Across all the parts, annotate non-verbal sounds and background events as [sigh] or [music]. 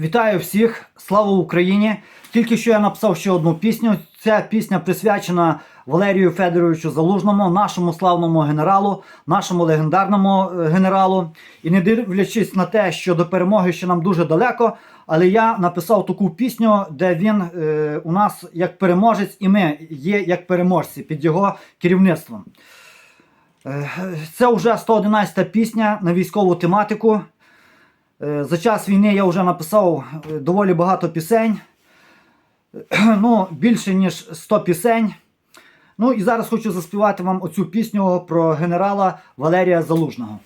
Вітаю всіх! Слава Україні! Тільки що я написав ще одну пісню. Ця пісня присвячена Валерію Федоровичу Залужному, нашому славному генералу, нашому легендарному е, генералу. І не дивлячись на те, що до перемоги ще нам дуже далеко, але я написав таку пісню, де він е, у нас як переможець, і ми є як переможці під його керівництвом. Е, Це вже 111 пісня на військову тематику. Е, За час війни я вже написав е, доволі багато пісень. [clears throat] Ну, більше ніж 100 пісень. Ну і зараз хочу заспівати вам оцю пісню про генерала Валерія Залужного.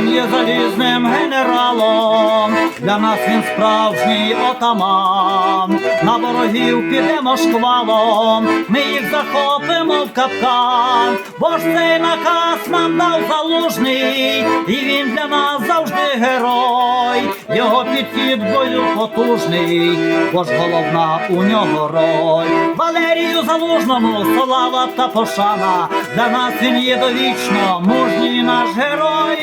Він є залізним генералом, для нас він справжній отаман. На ворогів підемо шквалом, ми їх захопимо в капкан, бо ж цей наказ нам дав залужний, і він для нас завжди герой. Його підхід бою потужний, бо ж головна у нього роль. Валерію залужному слава та пошана. Для нас він є довічно, мужній наш герой.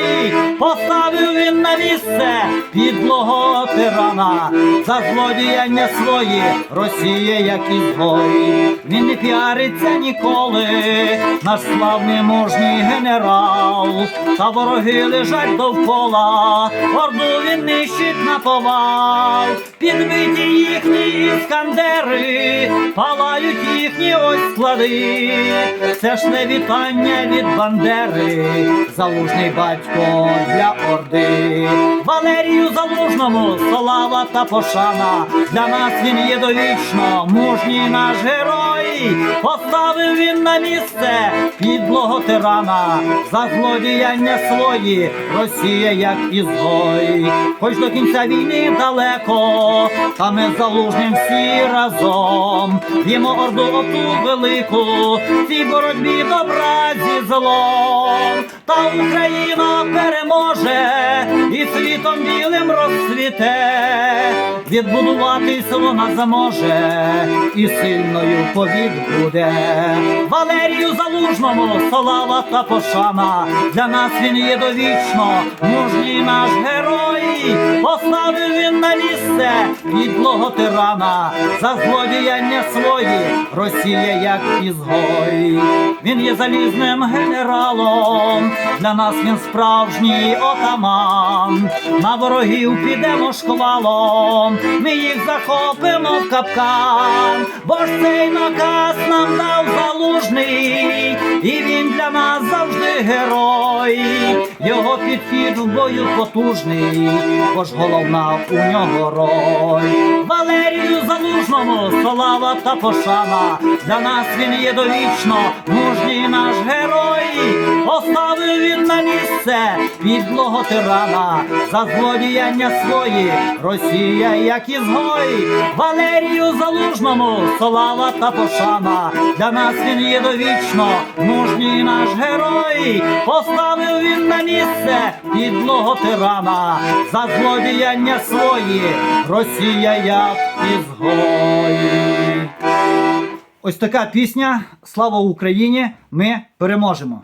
Поставив він на місце підлого тирана за злодіяння свої Росія, як ізгой. Він не піариться ніколи, наш славний мужній генерал. Та вороги лежать довкола, орду він нищить на повал. Підбиті їхні іскандери, палають їхні ось склади. Це ж не вітання від Бандери, залужний батько для Орди. Валерію Залужному слава та пошана. Для нас він є довічно, мужній наш герой. Поставив він на місце підлого тирана за злодіяння свої Росія як ізгой. Хоч до кінця війни далеко, та ми залужним всі разом. Б'ємо орду оту велику, цій боротьбі добра зі злом. Та Україна переможе і світом білим розцвіте. Відбудуватись вона заможе і сильною повік буде. Валерію Залужному слава та пошана. Для нас він є довічно, мужній наш герой. Поставив він на місце підлого тирана за злодіяння свої Росія як ізгой. Він є залізним генералом. Для нас він справжній отаман. На ворогів підемо шквалом. Ми їх захопимо в капкан. Бо ж цей наказ нам дав залужний, і він для нас завжди герой. Його підхід в бою потужний, бо ж головна у нього роль. Валерію залужному слава та пошана. Для нас він є довічно, мужній наш герой. Поставив він на місце підлого тирана за злодіяння свої Росія, як ізгой. Валерію залужному слава та пошана. Для нас він є довічно, мужній наш герой. Поставив він на місце підлого тирана за злодіяння свої Росія, як ізгої. Ось така пісня. Слава Україні! Ми переможемо!